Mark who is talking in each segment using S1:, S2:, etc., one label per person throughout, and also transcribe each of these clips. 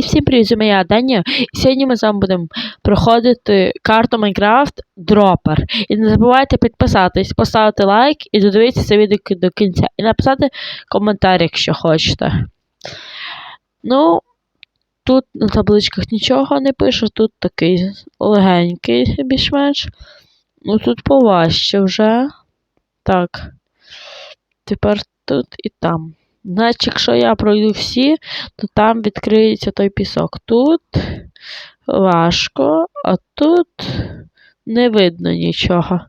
S1: Друзі, всім привіт, я Даня. І сьогодні ми з вами будемо проходити карту Майнкрафт Дропер. І не забувайте підписатись, поставити лайк і додивитися це відео до кінця. І написати коментар, якщо хочете. Ну, тут на табличках нічого не пише, тут такий легенький більш-менш. Ну тут поважче вже. Так. Тепер тут і там. Значить, якщо я пройду всі, то там відкриється той пісок. Тут важко, а тут не видно нічого.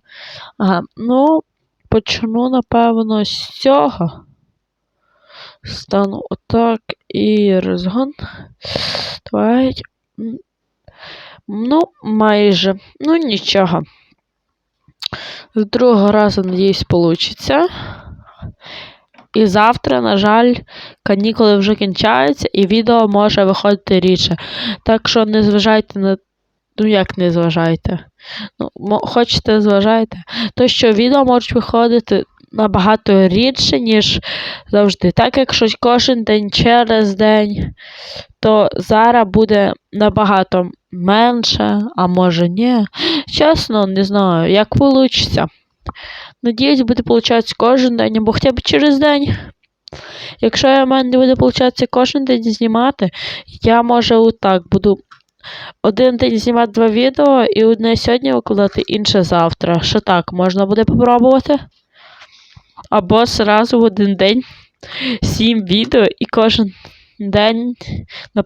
S1: Ага, ну, почну, напевно, з цього. Стану отак і розгон. Давай. Ну, майже. Ну, нічого. З другого разу, надіюсь, вийде. І завтра, на жаль, канікули вже кінчаються, і відео може виходити рідше. Так що не зважайте на. Ну, як не зважайте? Ну, Хочете, зважайте. То, що відео можуть виходити набагато рідше, ніж завжди. Так, якщо кожен день через день, то зараз буде набагато менше, а може ні. Чесно, не знаю, як вийде. Надіюсь, буде получатися кожен день або хоча б через день. Якщо в мене не буде получатися кожен день знімати, я може отак буду один день знімати два відео і одне сьогодні викладати, інше завтра. Що так, можна буде попробувати? Або зразу в один день сім відео і кожен день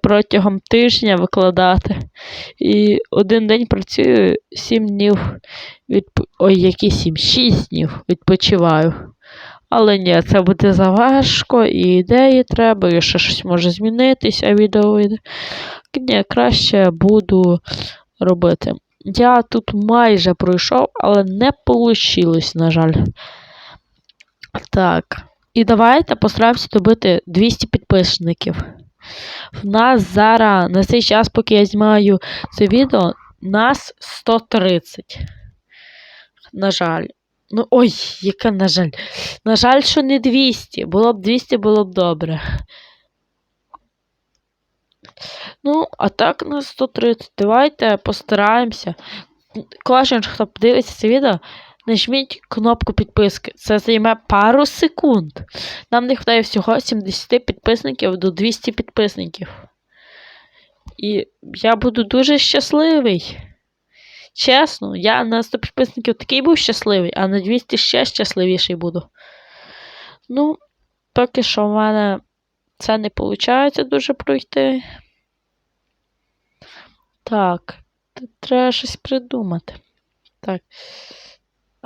S1: протягом тижня викладати. І один день працюю сім днів. Відп... Ой, які сім? Шість днів відпочиваю. Але ні, це буде заважко, і ідеї треба, і ще щось може змінитися, відео вийде. Ні, краще буду робити. Я тут майже пройшов, але не вийшло, на жаль. Так. І давайте постараємося добити 200 підписників. В нас зараз на цей час, поки я знімаю це відео, нас 130. На жаль. Ну, ой, яка, на жаль. На жаль, що не 200. Було б 200, було б добре. Ну, а так на 130. Давайте постараємося. Кожен, хто подивиться це відео, Нажміть кнопку підписки. Це займе пару секунд. Нам не вистачає всього 70 підписників до 200 підписників. І я буду дуже щасливий. Чесно, я на 100 підписників такий був щасливий, а на 200 ще щасливіший буду. Ну, поки що в мене це не виходить дуже пройти. Так, треба щось придумати. Так.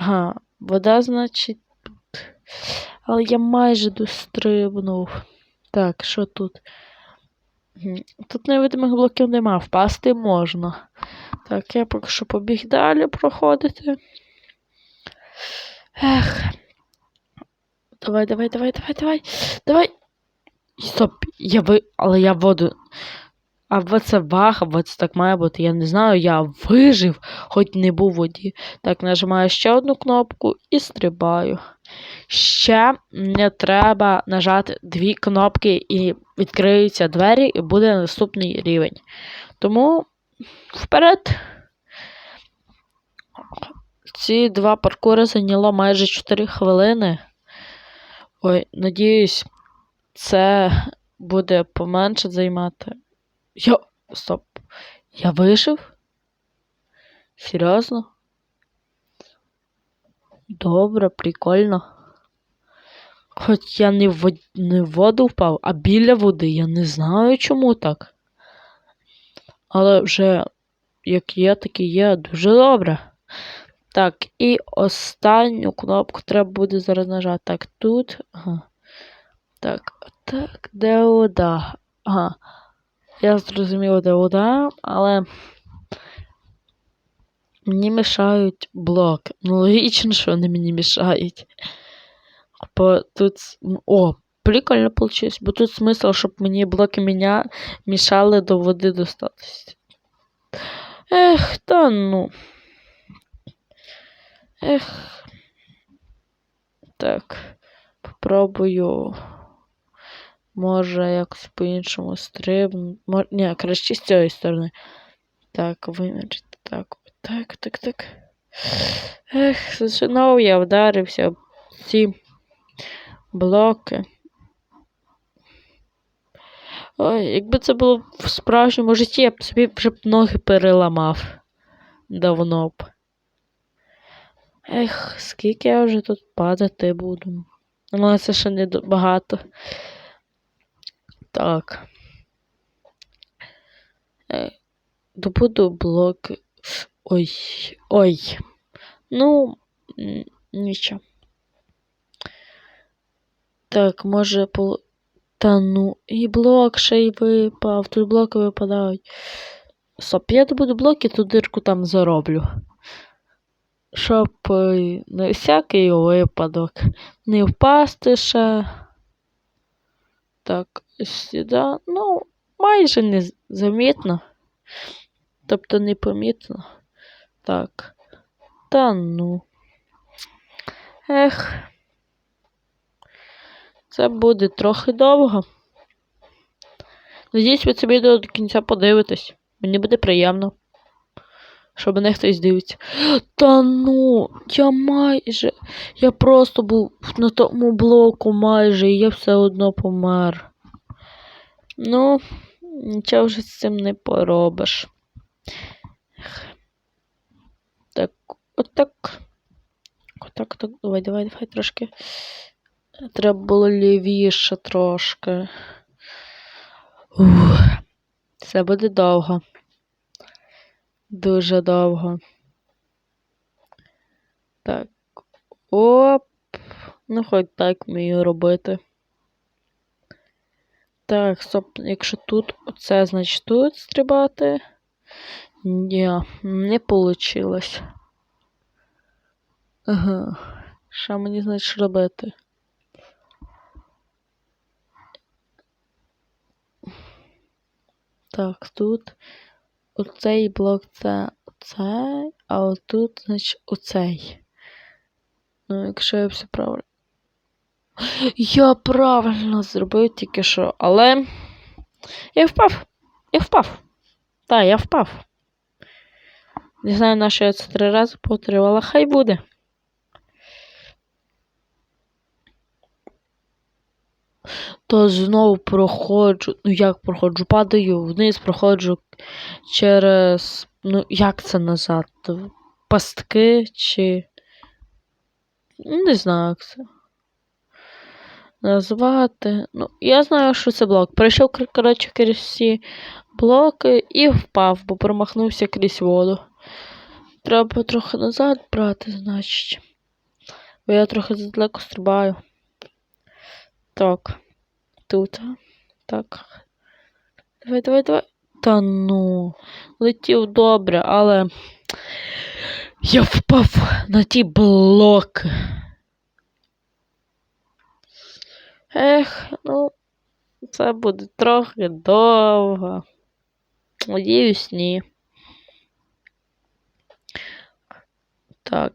S1: Ага, вода, значить, тут. Але я майже дострибнув. Так, що тут? Тут невидимих блоків нема, впасти можна. Так, я поки що побіг далі проходити. Ех. Давай, давай, давай, давай, давай. Давай. Стоп, я ви... Але я воду або це баг, або це так має бути. Я не знаю, я вижив, хоч не був в воді. Так, нажимаю ще одну кнопку і стрибаю. Ще не треба нажати дві кнопки, і відкриються двері, і буде наступний рівень. Тому вперед. Ці два паркури зайняло майже 4 хвилини. Ой, надіюсь, це буде поменше займати. Я. Стоп. Я вижив? Серйозно? Добре, прикольно. Хоч я не в, вод... не в воду впав, а біля води. Я не знаю чому так. Але вже як є, так і є, дуже добре. Так, і останню кнопку треба буде зараз нажати. Так, тут. Ага. Так, так, де вода? Ага. Я зрозумів, де вода, але мені мішають блоки. Ну, логічно, що вони мені мішають. Бо тут. О, прикольно вийшло, бо тут смисл, щоб мені блоки меня мішали до води достатися. Ех, та ну. Ех. Так. Попробую. Може, якось по-іншому стрибнути. Мож... Ні, краще з цієї сторони. Так, вимірити. Так, так, так, так. Ех, знову я вдарився в ці блоки. Ой, якби це було в справжньому житті, я б собі вже б ноги переламав. Давно б. Ех, скільки я вже тут падати буду. Ну, це ще не багато. Так. Е, добуду блоки. Ой, ой. Ну, нічого. Так, може по. Та ну, і блок ще й випав. Тут блоки випадають. Стоп, я добуду блоки, ту дирку там зароблю. Щоб е, на всякий випадок не впасти ще. Так, сюди. Ну, майже незамітно. Тобто непомітно. Так. Та ну. Ех. Це буде трохи довго. Надіюсь, ви це відео до кінця подивитесь. Мені буде приємно. Що мене хтось дивиться. Та ну, я майже. Я просто був на тому блоку майже, і я все одно помер. Ну, нічого вже з цим не поробиш. Так, отак. Отак, так. Давай, давай, давай трошки. Треба було лівіше трошки. Ух. Це буде довго. Дуже довго. Так. Оп. Ну, хоч так вмію робити. Так, стоп, якщо тут оце, значить тут стрибати. Ні, не вийшло. Ага. Що мені значить робити? Так, тут оцей блок це оцей, а отут, значить, оцей. Ну, якщо я все правильно. Я правильно зробив тільки що, але. Я впав. Я впав. Так, я впав. Не знаю, на що я це три рази повторювала, хай буде. То знову проходжу. Ну як проходжу? Падаю вниз, проходжу через. Ну, як це назад? Пастки чи. Не знаю, як це. Назвати. Ну, я знаю, що це блок. Пройшов, коротше, крізь всі блоки і впав, бо промахнувся крізь воду. Треба трохи назад брати, значить. Бо я трохи задалеко стрибаю. Так. Тут. Так. Давай, давай, давай. Та ну. Летів добре, але. Я впав на ті блоки. Ех, ну, це буде трохи довго. Надіюсь, ні. Так,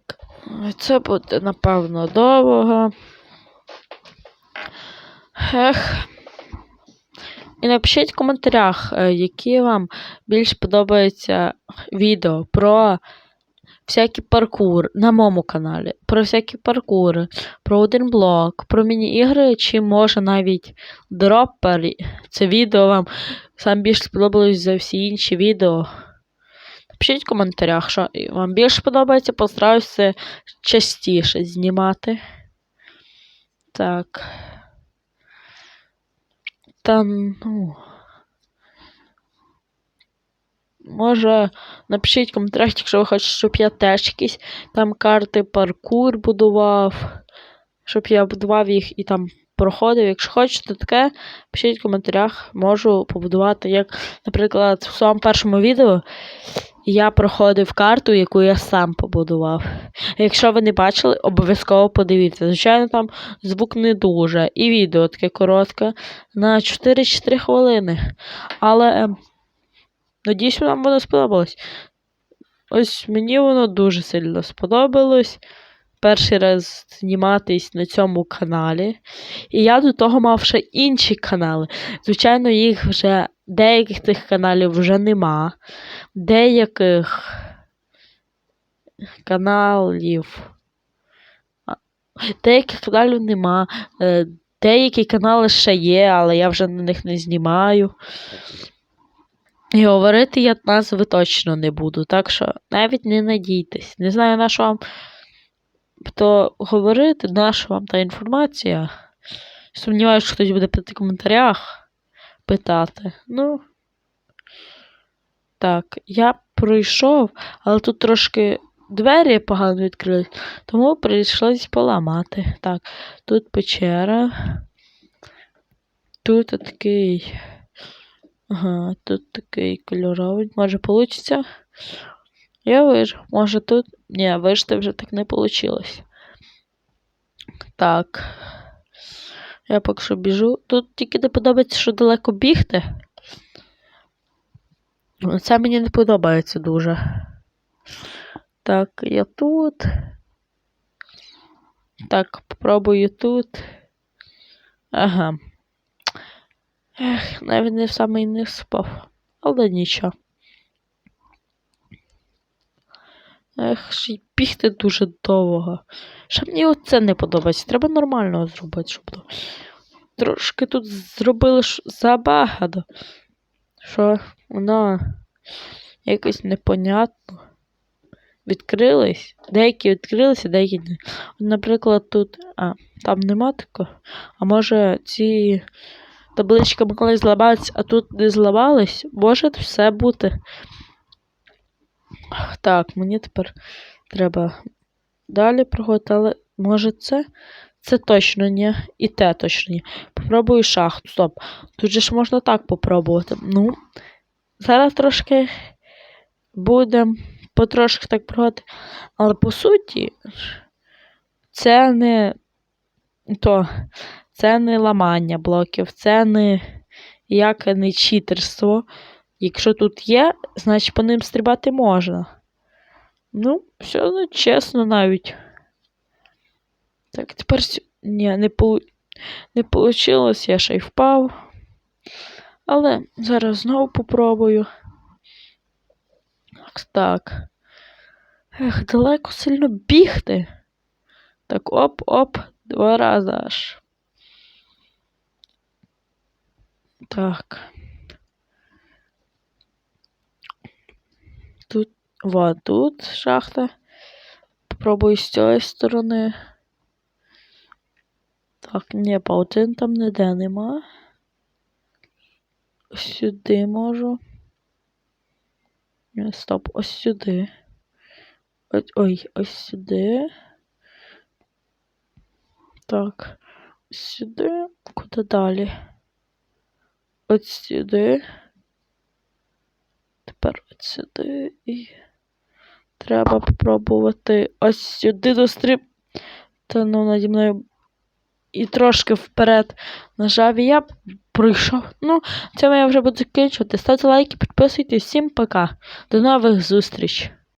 S1: це буде, напевно, довго. Ех. І напишіть в коментарях, е, які вам більш подобаються відео про всякий паркур на моєму каналі, про всякі паркури, про один блок, про міні-ігри, чи може навіть дроппер. Це відео вам сам більше сподобалось за всі інші відео. Напишіть в коментарях, що вам більше подобається, постараюся частіше знімати. Так. Та ну. Може, напишіть в коментарях, якщо ви хочете, щоб я теж якісь там карти паркур будував, щоб я будував їх і там проходив. Якщо хочете таке, пишіть в коментарях, можу побудувати, як, наприклад, в своєму першому відео я проходив карту, яку я сам побудував. Якщо ви не бачили, обов'язково подивіться. Звичайно, там звук не дуже. І відео таке коротке на 4-4 хвилини. Але. ем, Надіюсь, вам воно сподобалось. Ось мені воно дуже сильно сподобалось. перший раз зніматись на цьому каналі. І я до того мав ще інші канали. Звичайно, їх вже деяких тих каналів вже нема. Деяких каналів. Деяких каналів нема. е, Деякі канали ще є, але я вже на них не знімаю. І говорити я назви точно не буду, так що навіть не надійтесь. Не знаю, на що вам то говорити, на що вам та інформація. Сумніваюся, що хтось буде писати в коментарях питати. Ну. Так, я пройшов, але тут трошки двері погано відкрились, тому прийшлось поламати. Так, тут печера. Тут такий. Ага, тут такий кольоровий. Може, получиться? Я вижу. Може тут. Ні, вижити вже так не вийшло. Так. Я поки що біжу. Тут тільки не подобається, що далеко бігти. Це мені не подобається дуже. Так, я тут. Так, попробую тут. Ага. Ех, навіть не в самий низ спав. Але нічого. Ех, ще й бігти дуже довго. Ще мені оце не подобається. Треба нормально зробити, щоб то. Трошки тут зробили ж забагато. Що воно якось непонятно. Відкрились. Деякі відкрилися, деякі не. Наприклад, тут. А, там нема такого. А може ці таблички могли зламатися, а тут не зламались? Може все бути. Так, мені тепер треба далі проходити, але може це? Це точно ні. І те точно ні. Попробую шахту. Стоп. Тут же ж можна так попробувати. Ну, зараз трошки будемо потрошки так проходити. Але по суті, це не то, це не ламання блоків, це не як не читерство. Якщо тут є, значить по ним стрибати можна. Ну, все ну, чесно навіть. Так, тепер ні, не полу... не вийшло, я ще й впав. Але зараз знову попробую. Так, Так. Ех, далеко сильно бігти. Так, оп-оп, два рази аж. Так. Тут, вот тут шахта. Попробую з цієї сторони. Так, ні, паутин там ніде нема. Ось Сюди можу. Ні, стоп, ось сюди. Ось, ой, ось сюди. Так. Сюди. Куди далі? Ось сюди. Тепер ось сюди і. Треба попробувати ось сюди достріб. Та ну наді мною. І трошки вперед нажав і я прийшов. Ну, цьому я вже буду закінчувати. Ставте лайки, підписуйтесь. Всім пока. До нових зустріч!